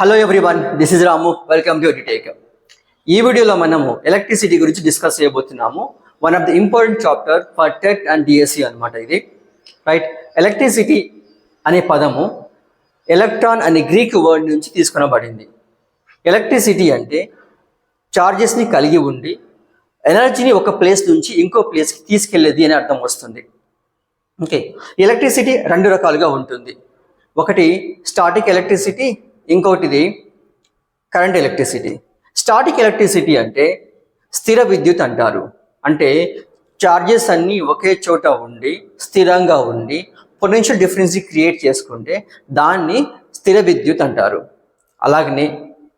Hello everyone this is Ramu welcome to take ఈ వీడియోలో మనము ఎలక్ట్రిసిటీ గురించి డిస్కస్ చేయబోతున్నాము. One of the important chapter for TET and DSC అనమాట ఇది. రైట్ ఎలక్ట్రిసిటీ అనే పదము ఎలక్ట్రాన్ అనే గ్రీక్ వర్డ్ నుంచి తీసుకొనబడింది. ఎలక్ట్రిసిటీ అంటే చార్జెస్ని కలిగి ఉండి ఎనర్జీని ఒక ప్లేస్ నుంచి ఇంకో ప్లేస్కి తీసుకెళ్ళేది అని అర్థం వస్తుంది. ఓకే ఎలక్ట్రిసిటీ రెండు రకాలుగా ఉంటుంది. ఒకటి స్టాటిక్ ఎలక్ట్రిసిటీ ఇంకొకటిది కరెంట్ ఎలక్ట్రిసిటీ స్టాటిక్ ఎలక్ట్రిసిటీ అంటే స్థిర విద్యుత్ అంటారు. అంటే చార్జెస్ అన్నీ ఒకే చోట ఉండి స్థిరంగా ఉండి పొటెన్షియల్ డిఫరెన్స్ని క్రియేట్ చేసుకుంటే దాన్ని స్థిర విద్యుత్ అంటారు. అలాగనే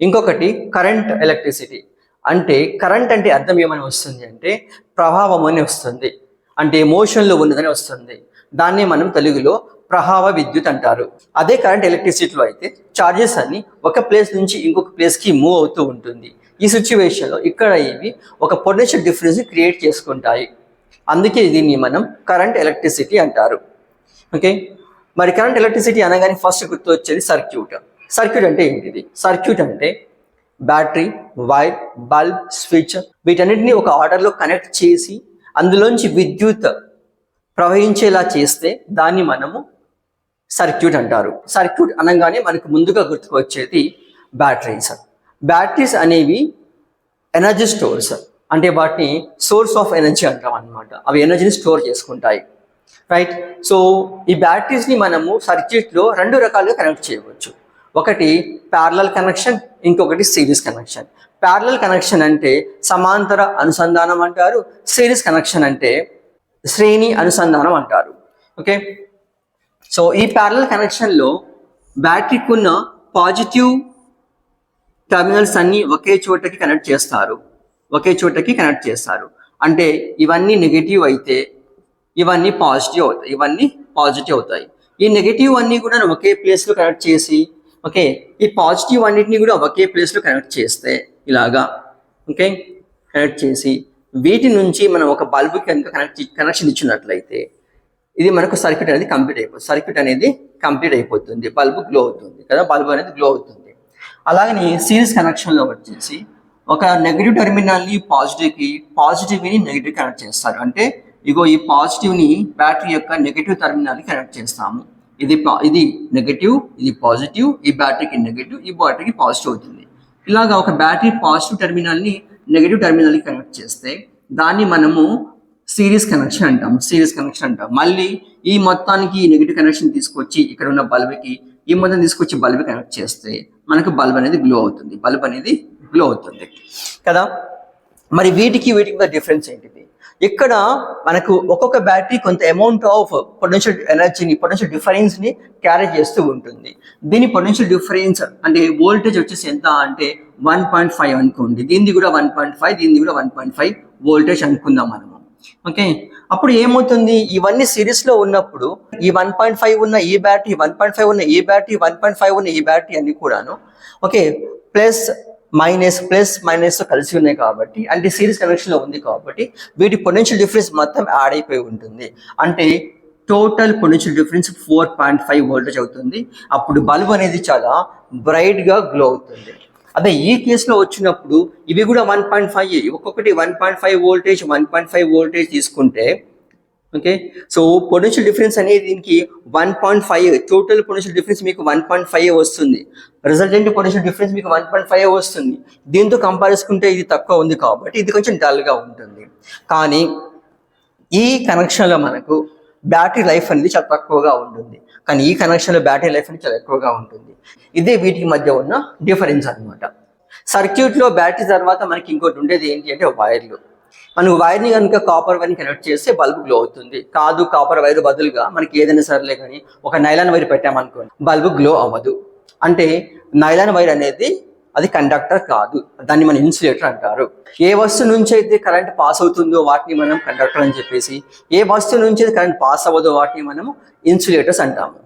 ఇంకొకటి కరెంట్ ఎలక్ట్రిసిటీ అంటే కరెంట్ అంటే అర్థం ఏమని వస్తుంది అంటే ప్రభావం అని వస్తుంది. అంటే మోషన్లో ఉన్నదని వస్తుంది. దాన్ని మనం తెలుగులో ప్రహావ విద్యుత్ అంటారు. అదే కరెంట్ ఎలక్ట్రిసిటీలో అయితే చార్జెస్ అన్ని ఒక ప్లేస్ నుంచి ఇంకొక ప్లేస్కి మూవ్ అవుతూ ఉంటుంది. ఈ సిచ్యువేషన్లో ఇక్కడ ఇవి ఒక పొటెన్షియల్ డిఫరెన్స్ క్రియేట్ చేసుకుంటాయి. అందుకే దీన్ని మనం కరెంట్ ఎలక్ట్రిసిటీ అంటారు. ఓకే మరి కరెంట్ ఎలక్ట్రిసిటీ అనగానే ఫస్ట్ గుర్తు వచ్చేది సర్క్యూట్ సర్క్యూట్ అంటే ఏంటిది? సర్క్యూట్ అంటే బ్యాటరీ వైర్ బల్బ్ స్విచ్ వీటన్నిటిని ఒక ఆర్డర్లో కనెక్ట్ చేసి అందులోంచి విద్యుత్ ప్రవహించేలా చేస్తే దాన్ని మనము సర్క్యూట్ అంటారు. సర్క్యూట్ అనగానే మనకు ముందుగా గుర్తుకొచ్చేది బ్యాటరీస్ బ్యాటరీస్ అనేవి ఎనర్జీ స్టోర్స్ అంటే వాటిని సోర్స్ ఆఫ్ ఎనర్జీ అంటాం అనమాట అవి ఎనర్జీని స్టోర్ చేసుకుంటాయి. రైట్? సో ఈ బ్యాటరీస్ని మనము సర్క్యూట్లో రెండు రకాలుగా కనెక్ట్ చేయవచ్చు. ఒకటి ప్యారలల్ కనెక్షన్ ఇంకొకటి సిరీస్ కనెక్షన్. ప్యారలల్ కనెక్షన్ అంటే సమాంతర అనుసంధానం అంటారు. సిరీస్ కనెక్షన్ అంటే శ్రేణి అనుసంధానం అంటారు. ఓకే సో ఈ ప్యారల్ కనెక్షన్లో బ్యాటరీకి ఉన్న పాజిటివ్ టెర్మినల్స్ అన్నీ ఒకే చోటకి కనెక్ట్ చేస్తారు. ఒకే చోటకి కనెక్ట్ చేస్తారు. అంటే ఇవన్నీ నెగిటివ్ అయితే ఇవన్నీ పాజిటివ్ అవుతాయి. ఇవన్నీ పాజిటివ్ అవుతాయి. ఈ నెగిటివ్ అన్నీ కూడా ఒకే ప్లేస్లో కనెక్ట్ చేసి ఓకే ఈ పాజిటివ్ అన్నిటిని కూడా ఒకే ప్లేస్లో కనెక్ట్ చేస్తే ఇలాగా ఓకే కనెక్ట్ చేసి వీటి నుంచి మనం ఒక బల్బుకి కనుక కనెక్ట్ కనెక్షన్ ఇచ్చినట్లయితే ఇది మనకు సర్క్యూట్ అనేది కంప్లీట్ అయిపోతుంది సర్క్యూట్ అనేది కంప్లీట్ అయిపోతుంది. బల్బు గ్లో అవుతుంది కదా? బల్బు అనేది గ్లో అవుతుంది. అలాగని సిరీస్ కనెక్షన్లో వచ్చేసి ఒక నెగిటివ్ టెర్మినల్ని పాజిటివ్కి పాజిటివ్ని నెగిటివ్ కనెక్ట్ చేస్తారు. అంటే ఇగో ఈ పాజిటివ్ని బ్యాటరీ యొక్క నెగిటివ్ టెర్మినల్కి కనెక్ట్ చేస్తాము. ఇది పా- ఇది నెగిటివ్ ఇది పాజిటివ్ ఈ బ్యాటరీకి నెగిటివ్ ఈ బ్యాటరీకి పాజిటివ్ అవుతుంది. ఇలాగా ఒక బ్యాటరీ పాజిటివ్ టెర్మినల్ని నెగిటివ్ టెర్మినల్కి కనెక్ట్ చేస్తే దాన్ని మనము సిరీస్ కనెక్షన్ అంటాం సిరీస్ కనెక్షన్ అంటాం. మళ్ళీ ఈ మొత్తానికి నెగిటివ్ కనెక్షన్ తీసుకొచ్చి ఇక్కడ ఉన్న బల్బ్కి ఈ మొత్తం తీసుకొచ్చి బల్బ్ కనెక్ట్ చేస్తే మనకు బల్బ్ అనేది గ్లో అవుతుంది. బల్బ్ అనేది గ్లో అవుతుంది. కదా? మరి వీటికి వీటికి డిఫరెన్స్ ఏంటిది? ఇక్కడ మనకు ఒక్కొక్క బ్యాటరీ కొంత అమౌంట్ ఆఫ్ పొటెన్షియల్ ఎనర్జీని పొటెన్షియల్ డిఫరెన్స్ని క్యారీ చేస్తూ ఉంటుంది. దీని పొటెన్షియల్ డిఫరెన్స్ అంటే వోల్టేజ్ వచ్చేసి ఎంత అంటే వన్ పాయింట్ ఫైవ్ అనుకోండి. దీనిది కూడా వన్ పాయింట్ ఫైవ్ దీనిది కూడా వన్ పాయింట్ ఫైవ్ వోల్టేజ్ అనుకుందాం మనము. ఓకే? అప్పుడు ఏమవుతుంది? ఇవన్నీ సిరీస్లో ఉన్నప్పుడు ఈ వన్ పాయింట్ ఫైవ్ ఉన్న ఈ బ్యాటరీ వన్ పాయింట్ ఫైవ్ ఉన్న ఈ బ్యాటరీ వన్ పాయింట్ ఫైవ్ ఉన్న ఈ బ్యాటరీ అన్ని కూడాను okay plus minus plus minus కలిసి ఉన్నాయి కాబట్టి అంటే సిరీస్ కనెక్షన్లో ఉంది కాబట్టి వీటి పొటెన్షియల్ డిఫరెన్స్ మొత్తం యాడ్ అయిపోయి ఉంటుంది. అంటే total potential difference four point five voltage అవుతుంది. అప్పుడు బల్బ్ అనేది చాలా బ్రైట్గా గ్లో అవుతుంది. అదే ఈ కేసులో వచ్చినప్పుడు ఇవి కూడా వన్ పాయింట్ ఫైవ్ ఒక్కొక్కటి one point five voltage one point five voltage తీసుకుంటే ఓకే సో పొటెన్షియల్ డిఫరెన్స్ అనేది దీనికి one point five total potential difference మీకు వన్ పాయింట్ ఫైవ్ వస్తుంది. రిజల్టెంట్ పొటెన్షియల్ డిఫరెన్స్ మీకు వన్ పాయింట్ ఫైవ్ వస్తుంది. దీంతో కంపేర్ చేసుకుంటే ఇది తక్కువ ఉంది కాబట్టి ఇది కొంచెం డల్గా ఉంటుంది. కానీ ఈ కనెక్షన్లో మనకు బ్యాటరీ లైఫ్ అనేది చాలా తక్కువగా ఉంటుంది. కానీ ఈ కనెక్షన్లో బ్యాటరీ లైఫ్ అనేది చాలా ఎక్కువగా ఉంటుంది. ఇదే వీటికి మధ్య ఉన్న డిఫరెన్స్ అనమాట సర్క్యూట్లో బ్యాటరీ తర్వాత మనకి ఇంకోటి ఉండేది ఏంటి అంటే వైర్లు. మనం వైర్ని కనుక కాపర్ వైర్ని కనెక్ట్ చేస్తే బల్బ్ గ్లో అవుతుంది. కాదు కాపర్ వైర్ బదులుగా మనకి ఏదైనా సర్లే కానీ ఒక నైలాన్ వైర్ పెట్టామనుకోండి బల్బ్ గ్లో అవ్వదు. అంటే నైలాన్ వైర్ అనేది అది కండక్టర్ కాదు. దాన్ని మనం ఇన్సులేటర్ అంటారు. ఏ వస్తువు నుంచి అయితే కరెంట్ పాస్ అవుతుందో వాటిని మనం కండక్టర్ అని చెప్పేసి ఏ వస్తువు నుంచి అయితే కరెంట్ పాస్ అవ్వదో వాటిని మనము ఇన్సులేటర్స్ అంటాము.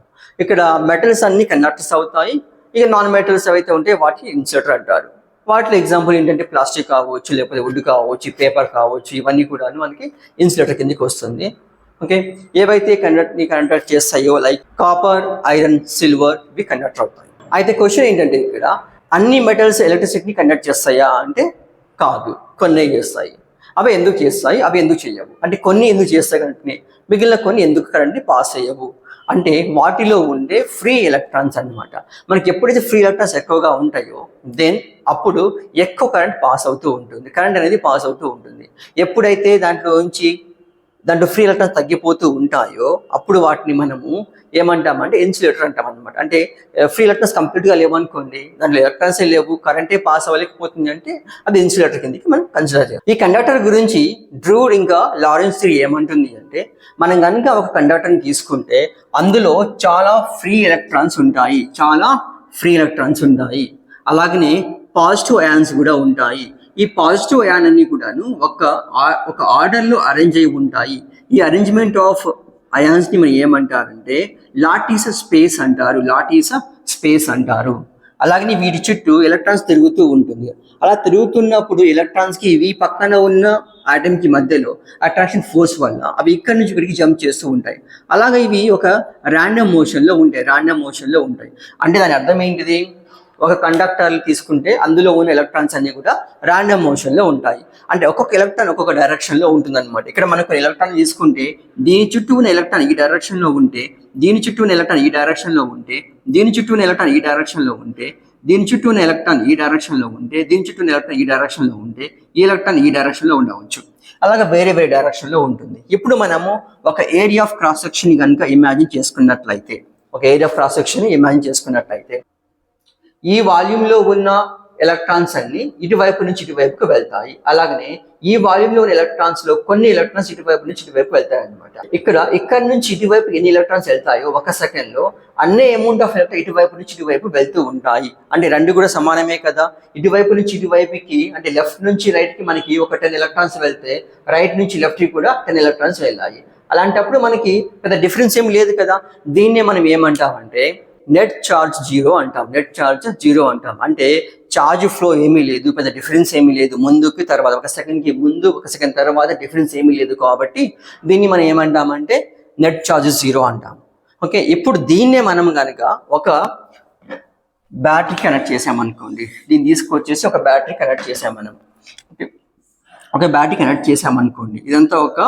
ఇక్కడ మెటల్స్ అన్ని కండక్టర్స్ అవుతాయి. ఇక నాన్ మెటల్స్ ఏవైతే ఉంటే వాటిని ఇన్సులేటర్ అంటారు. వాటిలో ఎగ్జాంపుల్ ఏంటంటే ప్లాస్టిక్ కావచ్చు లేకపోతే వుడ్ కావచ్చు పేపర్ కావచ్చు ఇవన్నీ కూడా మనకి ఇన్సులేటర్ కిందకి వస్తుంది. ఓకే? ఏవైతే కండక్ట్ని కండక్ట్ చేస్తాయో లైక్ కాపర్ ఐరన్ సిల్వర్ ఇవి కండక్టర్ అవుతాయి. అయితే క్వశ్చన్ ఏంటంటే ఇక్కడ అన్ని మెటల్స్ ఎలక్ట్రిసిటీని కండక్ట్ చేస్తాయా అంటే కాదు. కొన్ని చేస్తాయి. అవి ఎందుకు చేస్తాయి? అవి ఎందుకు చేయవు? అంటే కొన్ని ఎందుకు చేస్తాయి కరెంట్ని మిగిలిన కొన్ని ఎందుకు కరెంట్ని పాస్ అయ్యవు అంటే వాటిలో ఉండే ఫ్రీ ఎలక్ట్రాన్స్ అన్నమాట. మనకి ఎప్పుడైతే ఫ్రీ ఎలక్ట్రాన్స్ ఎక్కువగా ఉంటాయో దెన్ అప్పుడు ఎక్కువ కరెంట్ పాస్ అవుతూ ఉంటుంది. కరెంట్ అనేది పాస్ అవుతూ ఉంటుంది. ఎప్పుడైతే దాంట్లో నుంచి దాంట్లో ఫ్రీ ఎలక్ట్రాన్స్ తగ్గిపోతూ ఉంటాయో అప్పుడు వాటిని మనము ఏమంటామంటే ఇన్సులేటర్ అంటాం అనమాట అంటే ఫ్రీ ఎలక్ట్రాన్స్ కంప్లీట్గా లేవనుకోండి దాంట్లో ఎలక్ట్రాన్స్ లేవు కరెంటే పాస్ అవ్వలేకపోతుంది అంటే అది ఇన్సులేటర్ కిందకి మనం కన్సిడర్ చేయాలి. ఈ కండక్టర్ గురించి డ్రూడ్ ఇంకా లారెన్స్ త్రీ ఏమంటుంది అంటే మనం కనుక ఒక కండక్టర్ని తీసుకుంటే అందులో చాలా ఫ్రీ ఎలక్ట్రాన్స్ ఉంటాయి చాలా ఫ్రీ ఎలక్ట్రాన్స్ ఉంటాయి. అలాగనే పాజిటివ్ అయాన్స్ కూడా ఉంటాయి. ఈ పాజిటివ్ అయాన్ అన్ని కూడాను ఒక ఒక ఆర్డర్లో అరేంజ్ అయి ఉంటాయి. ఈ అరేంజ్మెంట్ ఆఫ్ అయాన్స్ని మనం ఏమంటారంటే లాటీస స్పేస్ అంటారు. లాటీస స్పేస్ అంటారు. అలాగనే వీటి చుట్టూ ఎలక్ట్రాన్స్ తిరుగుతూ ఉంటుంది. అలా తిరుగుతున్నప్పుడు ఎలక్ట్రాన్స్కి ఇవి పక్కన ఉన్న ఆటమ్కి మధ్యలో అట్రాక్షన్ ఫోర్స్ వల్ల అవి ఇక్కడి నుంచి ఇక్కడికి జంప్ చేస్తూ ఉంటాయి. అలాగే ఇవి ఒక ర్యాండమ్ మోషన్లో ఉంటాయి. ర్యాండమ్ మోషన్లో ఉంటాయి. అంటే దాని అర్థం ఏంటిది? ఒక కండక్టర్ తీసుకుంటే అందులో ఉన్న ఎలక్ట్రాన్స్ అన్ని కూడా ర్యాండమ్ మోషన్లో ఉంటాయి. అంటే ఒక్కొక్క ఎలక్ట్రాన్ ఒక్కొక్క డైరెక్షన్లో ఉంటుందన్నమాట. ఇక్కడ మనకు ఎలక్ట్రాన్ తీసుకుంటే దీని చుట్టూ ఉన్న ఎలక్ట్రాన్ ఈ డైరెక్షన్లో ఉంటే దీని చుట్టూ ఉన్న ఎలక్ట్రాన్ ఈ డైరెక్షన్లో ఉంటే దీని చుట్టూ ఉన్న ఎలక్ట్రాన్ ఈ డైరెక్షన్లో ఉంటే దీని చుట్టూ ఉన్న ఎలక్ట్రాన్ ఈ డైరెక్షన్లో ఉంటే దీని చుట్టూ ఉన్న ఎలక్ట్రాన్ ఈ డైరెక్షన్లో ఉంటే ఈ ఎలక్ట్రాన్ ఈ డైరెక్షన్లో ఉండవచ్చు. అలాగే వేరే వేరే డైరెక్షన్లో ఉంటుంది. ఇప్పుడు మనము ఒక ఏరియా ఆఫ్ క్రాస్ సెక్షన్ కనుక ఇమాజిన్ చేసుకున్నట్లయితే ఒక area of cross section imagine చేసుకున్నట్లయితే ఈ వాల్యూమ్లో ఉన్న ఎలక్ట్రాన్స్ అన్ని ఇటువైపు నుంచి ఇటువైపుకు వెళ్తాయి. అలాగనే ఈ వాల్యూమ్లో ఉన్న ఎలక్ట్రాన్స్లో కొన్ని ఎలక్ట్రాన్స్ ఇటువైపు నుంచి ఇటువైపు వెళ్తాయి అనమాట ఇక్కడ ఇక్కడ నుంచి ఇటువైపు ఎన్ని ఎలక్ట్రాన్స్ వెళ్తాయో ఒక సెకండ్లో అన్ని అమౌంట్ ఆఫ్ ఎలక్ట్రాన్ ఇటువైపు నుంచి ఇటువైపు వెళ్తూ ఉంటాయి. అంటే రెండు కూడా సమానమే కదా? ఇటువైపు నుంచి ఇటువైపుకి అంటే లెఫ్ట్ నుంచి రైట్కి మనకి ఒక టెన్ ఎలక్ట్రాన్స్ వెళ్తే రైట్ నుంచి లెఫ్ట్కి కూడా టెన్ ఎలక్ట్రాన్స్ వెళ్ళాయి అలాంటప్పుడు మనకి పెద్ద డిఫరెన్స్ ఏం లేదు కదా? దీన్నే మనం ఏమంటామంటే నెట్ ఛార్జ్ జీరో అంటాం. నెట్ ఛార్జ్ జీరో అంటాం. అంటే ఛార్జ్ ఫ్లో ఏమీ లేదు పెద్ద డిఫరెన్స్ ఏమీ లేదు. ముందుకి తర్వాత ఒక సెకండ్కి ముందు ఒక సెకండ్ తర్వాత డిఫరెన్స్ ఏమీ లేదు కాబట్టి దీన్ని మనం ఏమంటామంటే నెట్ ఛార్జ్ జీరో అంటాం. ఓకే ఇప్పుడు దీన్నే మనం కనుక ఒక బ్యాటరీ కనెక్ట్ చేసామనుకోండి దీన్ని తీసుకొచ్చేసి ఒక బ్యాటరీ కనెక్ట్ చేసాం మనం. ఓకే ఒక బ్యాటరీ కనెక్ట్ చేసామనుకోండి ఇదంతా ఒక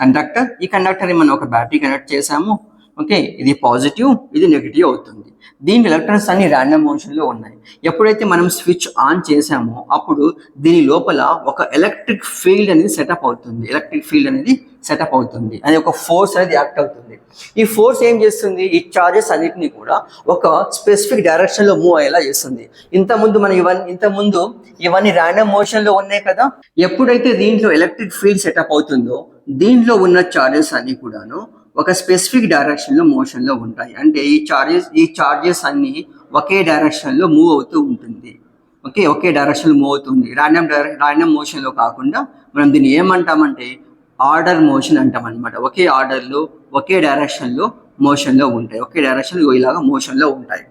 కండక్టర్ ఈ కండక్టర్ని మనం ఒక బ్యాటరీ కనెక్ట్ చేసాము ఓకే? ఇది పాజిటివ్ ఇది నెగిటివ్ అవుతుంది. దీని ఎలక్ట్రాన్స్ అన్ని ర్యాండమ్ మోషన్లో ఉన్నాయి. ఎప్పుడైతే మనం స్విచ్ ఆన్ చేసామో అప్పుడు దీని లోపల ఒక ఎలక్ట్రిక్ ఫీల్డ్ అనేది సెటప్ అవుతుంది. ఎలక్ట్రిక్ ఫీల్డ్ అనేది సెటప్ అవుతుంది. అది ఒక ఫోర్స్ అనేది యాక్ట్ అవుతుంది. ఈ ఫోర్స్ ఏం చేస్తుంది? ఈ చార్జెస్ అన్నిటిని కూడా ఒక స్పెసిఫిక్ డైరెక్షన్లో మూవ్ అయ్యేలా చేస్తుంది. ఇంతకుముందు ముందు మనం ఇవన్నీ ఇంతకుముందు ముందు ఇవన్నీ ర్యాండమ్ మోషన్లో ఉన్నాయి కదా? ఎప్పుడైతే దీంట్లో ఎలక్ట్రిక్ ఫీల్డ్ సెటప్ అవుతుందో దీంట్లో ఉన్న చార్జెస్ అన్ని కూడాను ఒక స్పెసిఫిక్ డైరెక్షన్లో మోషన్లో ఉంటాయి. అంటే ఈ చార్జెస్ ఈ చార్జెస్ అన్ని ఒకే డైరెక్షన్లో మూవ్ అవుతూ ఉంటుంది. ఓకే ఒకే డైరెక్షన్ మూవ్ అవుతుంది. ర్యాండమ్ ర్యాండమ్ మోషన్లో కాకుండా మనం దీన్ని ఏమంటామంటే ఆర్డర్ మోషన్ అంటాం అనమాట ఒకే ఆర్డర్లో ఒకే డైరెక్షన్లో మోషన్లో ఉంటాయి. ఒకే డైరెక్షన్లో ఇలాగా మోషన్లో ఉంటాయి.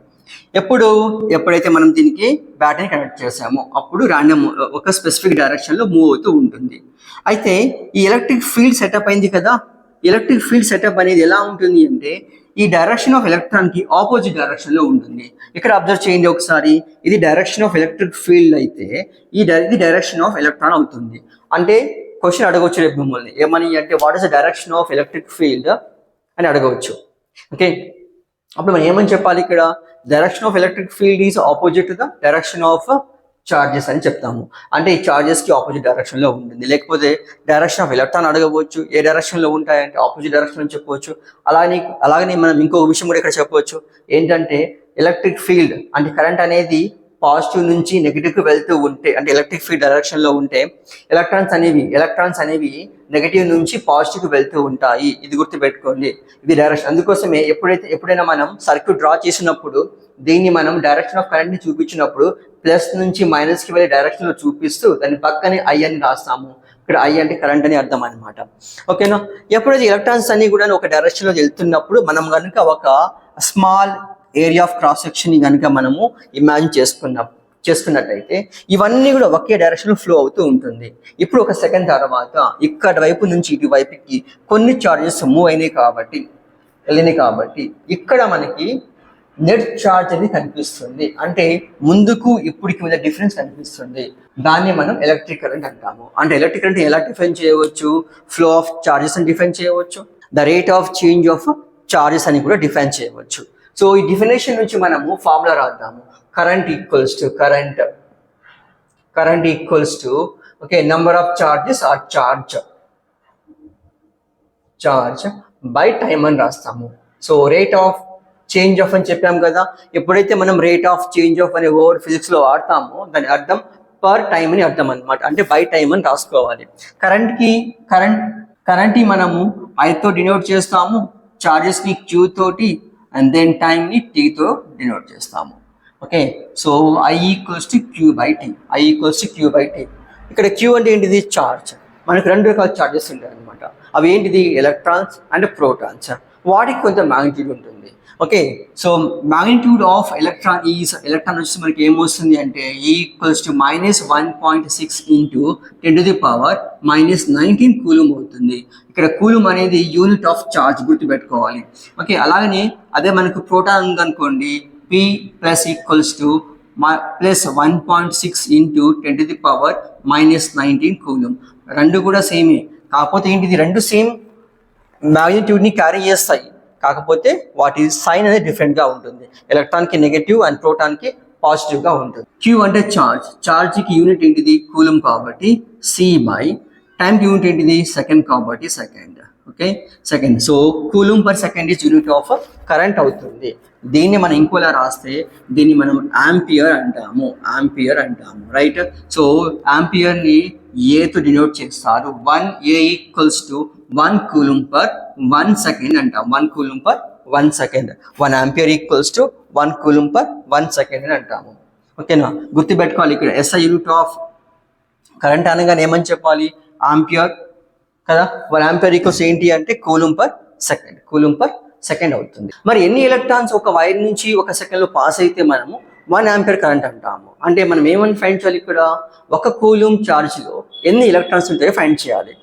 ఎప్పుడు ఎప్పుడైతే మనం దీనికి బ్యాటరీ కనెక్ట్ చేసామో అప్పుడు ర్యాండమ్ ఒక స్పెసిఫిక్ డైరెక్షన్లో మూవ్ అవుతూ ఉంటుంది. అయితే ఈ ఎలక్ట్రిక్ ఫీల్డ్ సెటప్ అయింది కదా? ఎలక్ట్రిక్ ఫీల్డ్ సెటప్ అనేది ఎలా ఉంటుంది అంటే ఈ డైరెక్షన్ ఆఫ్ ఎలక్ట్రాన్కి ఆపోజిట్ డైరెక్షన్లో ఉంటుంది. ఇక్కడ అబ్జర్వ్ చేయండి ఒకసారి. ఇది డైరెక్షన్ ఆఫ్ ఎలక్ట్రిక్ ఫీల్డ్ అయితే ఈ ఇది డైరెక్షన్ ఆఫ్ ఎలక్ట్రాన్ అవుతుంది. అంటే క్వశ్చన్ అడగవచ్చు రేపు మిమ్మల్ని. ఏమని అంటే what is the direction of electric field అని అడగవచ్చు. ఓకే అప్పుడు మనం ఏమని చెప్పాలి ఇక్కడ? Direction of electric field is opposite the direction of charges అని చెప్తాము. అంటే ఈ చార్జెస్కి ఆపోజిట్ డైరెక్షన్లో ఉంటుంది. లేకపోతే డైరెక్షన్ ఆఫ్ ఎలక్ట్రాన్ అడగవచ్చు. ఏ డైరెక్షన్లో ఉంటాయంటే ఆపోజిట్ డైరెక్షన్ అని చెప్పవచ్చు. అలాగే అలాగనే మనం ఇంకొక విషయం కూడా ఇక్కడ చెప్పవచ్చు. ఏంటంటే ఎలక్ట్రిక్ ఫీల్డ్ అంటే కరెంట్ అనేది పాజిటివ్ నుంచి నెగిటివ్కి వెళ్తూ ఉంటే అంటే ఎలక్ట్రిక్ ఫీల్డ్ డైరెక్షన్లో ఉంటే ఎలక్ట్రాన్స్ అనేవి ఎలక్ట్రాన్స్ అనేవి నెగిటివ్ నుంచి పాజిటివ్కి వెళ్తూ ఉంటాయి. ఇది గుర్తు పెట్టుకోండి ఇది డైరెక్షన్. అందుకోసమే ఎప్పుడైతే ఎప్పుడైనా మనం సర్క్యూట్ డ్రా చేసినప్పుడు దీన్ని మనం డైరెక్షన్ ఆఫ్ కరెంట్ని చూపించినప్పుడు ప్లస్ నుంచి మైనస్కి వెళ్ళే డైరెక్షన్లో చూపిస్తూ దాని పక్కనే ఐ అని రాస్తాము. ఇక్కడ ఐ అంటే కరెంట్ అని అర్థం అనమాట ఓకేనా? ఎప్పుడైతే ఎలక్ట్రాన్స్ అన్ని కూడా ఒక డైరెక్షన్లో వెళ్తున్నప్పుడు మనం కనుక ఒక small area of cross section కనుక మనము ఇమాజిన్ చేసుకున్నాం చేసుకున్నట్టయితే ఇవన్నీ కూడా ఒకే డైరెక్షన్ ఫ్లో అవుతూ ఉంటుంది. ఇప్పుడు ఒక సెకండ్ తర్వాత ఇక్కడ వైపు నుంచి ఇటు వైపుకి కొన్ని చార్జెస్ మూవ్ అయినాయి కాబట్టి వెళ్ళినాయి కాబట్టి ఇక్కడ మనకి నెట్ ఛార్జ్ అనేది కనిపిస్తుంది. అంటే ముందుకు ఇప్పటికి మీద డిఫరెన్స్ కనిపిస్తుంది. దాన్ని మనం ఎలక్ట్రిక్ కరెంట్ అంటాము. అంటే ఎలక్ట్రిక్ కరెంట్ ఎలా డిఫైన్ చేయవచ్చు? ఫ్లో ఆఫ్ చార్జెస్ అని డిఫైన్ చేయవచ్చు. The rate of change of charges అని కూడా డిఫైన్ చేయవచ్చు. సో ఈ డిఫినేషన్ నుంచి మనము formula రాద్దాము. Current equals to current current equals to okay number of charges or charge charge by time అని రాస్తాము. So rate of change of అని చెప్పాం కదా. ఎప్పుడైతే మనం రేట్ ఆఫ్ చేంజ్ ఆఫ్ అనే వర్డ్ ఫిజిక్స్లో వాడతామో దాని అర్థం పర్ టైం అని అర్థం అనమాట అంటే బై టైం అని రాసుకోవాలి. కరెంట్కి కరెంట్ కరెంట్ని మనము ఐతో డినోట్ చేస్తాము. చార్జెస్ని క్యూ తోటి అండ్ దెన్ టైం ని తో డినోట్ చేస్తాము. Okay so I equals to Q by T I equals to Q by T ఇక్కడ క్యూ అంటే ఏంటిది? చార్జ్ మనకు రెండు రకాల చార్జెస్ ఉంటాయి అనమాట అవి ఏంటిది? ఎలక్ట్రాన్స్ అండ్ ప్రోటాన్స్ వాటికి కొంత మ్యాగ్నిట్యూడ్ ఉంటుంది. Okay so magnitude of electron ఈ ఎలక్ట్రాన్ వచ్చేసి మనకి ఏమొస్తుంది అంటే equals to minus one point six into ten to the power minus nineteen coulomb అవుతుంది. ఇక్కడ కూలం అనేది యూనిట్ ఆఫ్ చార్జ్ గుర్తుపెట్టుకోవాలి. ఓకే అలాగనే అదే మనకు ప్రోటాన్ ఉందనుకోండి P plus equals to plus one point six into ten to the power minus nineteen coulomb రెండు కూడా సేమే కాకపోతే ఏంటిది? రెండు సేమ్ మ్యాగ్నిట్యూడ్ని క్యారీ చేస్తాయి. కాకపోతే వాటి సైన్ అనేది డిఫరెంట్గా ఉంటుంది. ఎలక్ట్రాన్కి నెగటివ్ అండ్ ప్రోటాన్కి పాజిటివ్గా ఉంటుంది. క్యూ అంటే చార్జ్ చార్జ్కి యూనిట్ ఏంటిది? కూలం కాబట్టి సి బై టైం యూనిట్ ఏంటిది? సెకండ్ కాబట్టి second okay second so coulomb per second is unit of current అవుతుంది. దీన్ని మనం ఇంకోలా రాస్తే దీన్ని మనం ఆంపియర్ అంటాము. ఆంపియర్ అంటాము. రైట్ సో ఆంపియర్ని ఏతో డినోట్ చేస్తారు. One A equals to one coulomb per one second అంటాం. One coulomb per one second one ampere equals to one coulomb per one second అని అంటాము. ఓకేనా గుర్తుపెట్టుకోవాలి ఇక్కడ. ఎస్ఐ యూనిట్ ఆఫ్ కరెంట్ అనగానే ఏమని చెప్పాలి? ఆంపియర్ కదా? వన్ ఆంపియర్ ఈక్వల్స్ ఏంటి అంటే coulomb per second coulomb per second అవుతుంది. మరి ఎన్ని ఎలక్ట్రాన్స్ ఒక వైర్ నుంచి ఒక సెకండ్లో పాస్ అయితే మనము వన్ ఆంపియర్ కరెంట్ అంటాము. అంటే మనం ఏమని ఫైండ్ చేయాలి ఇక్కడ? ఒక కూలూమ్ ఛార్జ్లో ఎన్ని ఎలక్ట్రాన్స్ ఉంటాయో ఫైండ్ చేయాలి.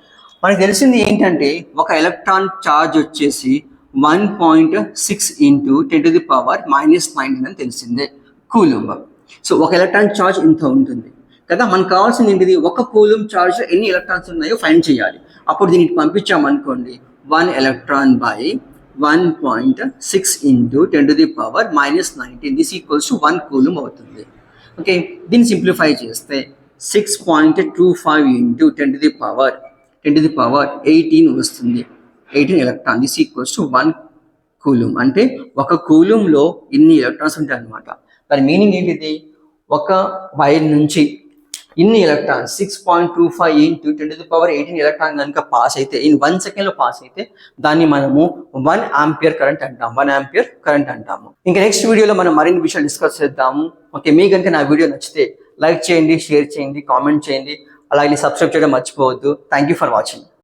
మనకు తెలిసింది ఏంటంటే ఒక ఎలక్ట్రాన్ ఛార్జ్ వచ్చేసి one point six into ten to the power minus nineteen అని తెలిసిందే. కూలుంబ. సో ఒక ఎలక్ట్రాన్ ఛార్జ్ ఇంత ఉంటుంది. కదా మనకు కావాల్సింది ఏంటిది? ఒక కూలూమ్ ఛార్జ్ ఎన్ని ఎలక్ట్రాన్స్ ఉన్నాయో ఫైండ్ చేయాలి. అప్పుడు దీనికి పంపించామనుకోండి one electron by one point six into ten to the power minus nineteen this equals to one coulomb అవుతుంది. ఓకే దీన్ని సింప్లిఫై చేస్తే six point two five into ten to the power ten to the power eighteen వస్తుంది. Eighteen electron this equals to one coulomb అంటే ఒక కూలూమ్లో ఇన్ని electrons ఉంటాయి అనమాట దాని మీనింగ్ ఏంటిది? ఒక వైర్ నుంచి ఇన్ని electrons six point two five into ten to power eighteen electron కనుక పాస్ అయితే ఇన్ వన్ సెకండ్లో పాస్ అయితే దాన్ని మనము వన్ ఆంపియర్ కరెంట్ అంటాం. వన్ ఆంపియర్ కరెంట్ అంటాము. ఇంకా నెక్స్ట్ వీడియోలో మనం మరిన్ని విషయాలు డిస్కస్ చేద్దాము. ఓకే మీ కనుక నా వీడియో నచ్చితే లైక్ చేయండి షేర్ చేయండి కామెంట్ చేయండి. అలాగే సబ్స్క్రైబ్ చేయడం మర్చిపోవద్దు. Thank you for watching